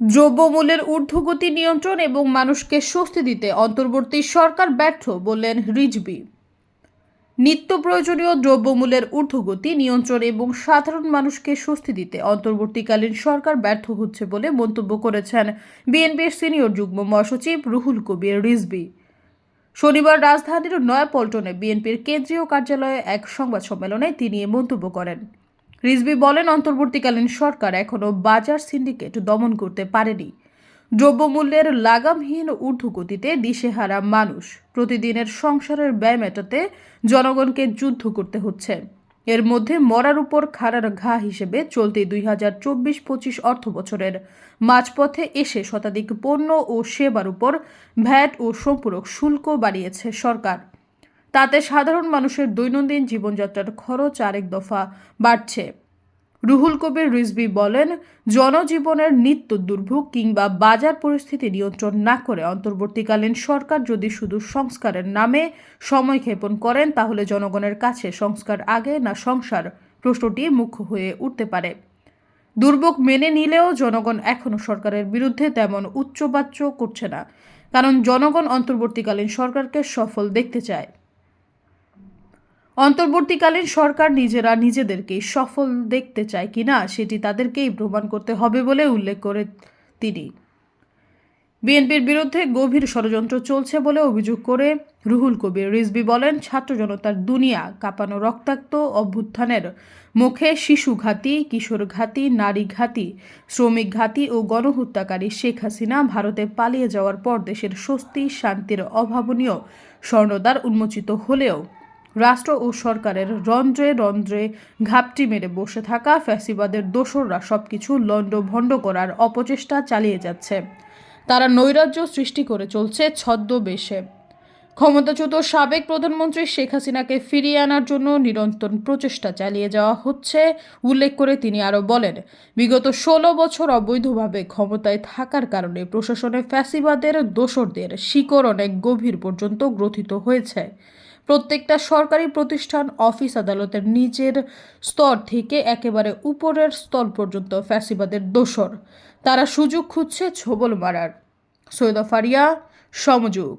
দ্রব্যমূল্যের ঊর্ধ্বগতি নিয়ন্ত্রণ এবং মানুষকে স্বস্তি দিতে অন্তর্বর্তী সরকার ব্যর্থ, বললেন রিজবি নিত্য প্রয়োজনীয় দ্রব্যমূল্যের ঊর্ধ্বগতি নিয়ন্ত্রণ এবং সাধারণ মানুষকে স্বস্তি দিতে অন্তর্বর্তীকালীন সরকার ব্যর্থ হচ্ছে বলে মন্তব্য করেছেন বিএনপির সিনিয়র যুগ্ম মহাসচিব রুহুল কবির রিজবি শনিবার রাজধানীর নয়াপল্টনে বিএনপির কেন্দ্রীয় কার্যালয়ে এক সংবাদ সম্মেলনে তিনি মন্তব্য করেন। রিজবি বলেন, অন্তর্বর্তীকালীন সরকার এখনও বাজার সিন্ডিকেট দমন করতে পারেনি। দ্রব্যমূল্যের লাগামহীন ঊর্ধ্বগতিতে দিশেহারা মানুষ প্রতিদিনের সংসারের ব্যয় মেটাতে জনগণকে যুদ্ধ করতে হচ্ছে। এর মধ্যে মরার উপর খাড়ার ঘা হিসেবে চলতি দুই হাজার চব্বিশ পঁচিশ অর্থ বছরের মাঝপথে এসে শতাধিক পণ্য ও সেবার উপর ভ্যাট ও সম্পূরক শুল্ক বাড়িয়েছে সরকার। তাতে সাধারণ মানুষের দৈনন্দিন জীবনযাত্রার খরচ আরেক দফা বাড়ছে। রুহুল কবির রিজভি বলেন, জনজীবনের নিত্য দুর্ভোগ কিংবা বাজার পরিস্থিতি নিয়ন্ত্রণ না করে অন্তর্বর্তীকালীন সরকার যদি শুধু সংস্কারের নামে সময় ক্ষেপণ করেন, তাহলে জনগণের কাছে সংস্কার আগে না সংসার প্রশ্নটি মুখ্য হয়ে উঠতে পারে। দুর্ভোগ মেনে নিলেও জনগণ এখনও সরকারের বিরুদ্ধে তেমন উচ্চবাচ্য করছে না, কারণ জনগণ অন্তর্বর্তীকালীন সরকারকে সফল দেখতে চায়। অন্তর্বর্তীকালীন সরকার নিজেরা নিজেদেরকে সফল দেখতে চায় কি না সেটি তাদেরকেই প্রমাণ করতে হবে বলে উল্লেখ করে তিনি। বিএনপির বিরুদ্ধে গভীর ষড়যন্ত্র চলছে বলে অভিযোগ করে রুহুল কবির। রিজবি বলেন, ছাত্র জনতার দুনিয়া কাঁপানো রক্তাক্ত অভ্যুত্থানের মুখে শিশু ঘাতী, কিশোর ঘাতী, নারী ঘাতী, শ্রমিক ঘাতী ও গণহত্যাকারী শেখ হাসিনা ভারতে পালিয়ে যাওয়ার পর দেশের স্বস্তি, শান্তির অভাবনীয় স্বর্ণদ্বার উন্মোচিত হলেও রাষ্ট্র ও সরকারের রন্ধ্রে রন্ধ্রে ঘাপটি মেরে বসে থাকা ফ্যাসিবাদের দোসররা সবকিছু লণ্ডভণ্ড করার অপচেষ্টা চালিয়ে যাচ্ছে। তারা নৈরাজ্য সৃষ্টি করে চলছে ছদ্মবেশে। ক্ষমতাচ্যুত সাবেক প্রধানমন্ত্রী শেখ হাসিনাকে ফিরিয়ে আনার জন্য নিরন্তর প্রচেষ্টা চালিয়ে যাওয়া হচ্ছে, উল্লেখ করে তিনি আরও বলেন, বিগত ষোলো বছর অবৈধভাবে ক্ষমতায় থাকার কারণে প্রশাসনে ফ্যাসিবাদের দোসরদের শিকড় অনেক গভীর পর্যন্ত গ্রথিত হয়েছে। প্রত্যেকটা সরকারি প্রতিষ্ঠান, অফিস আদালতের নিচের স্তর থেকে একেবারে উপরের স্তর পর্যন্ত ফ্যাসিবাদের দোসর। তারা সুযোগ খুঁজছে ছোবল মারার সৈয়দা ফারিয়া, সমযোগ।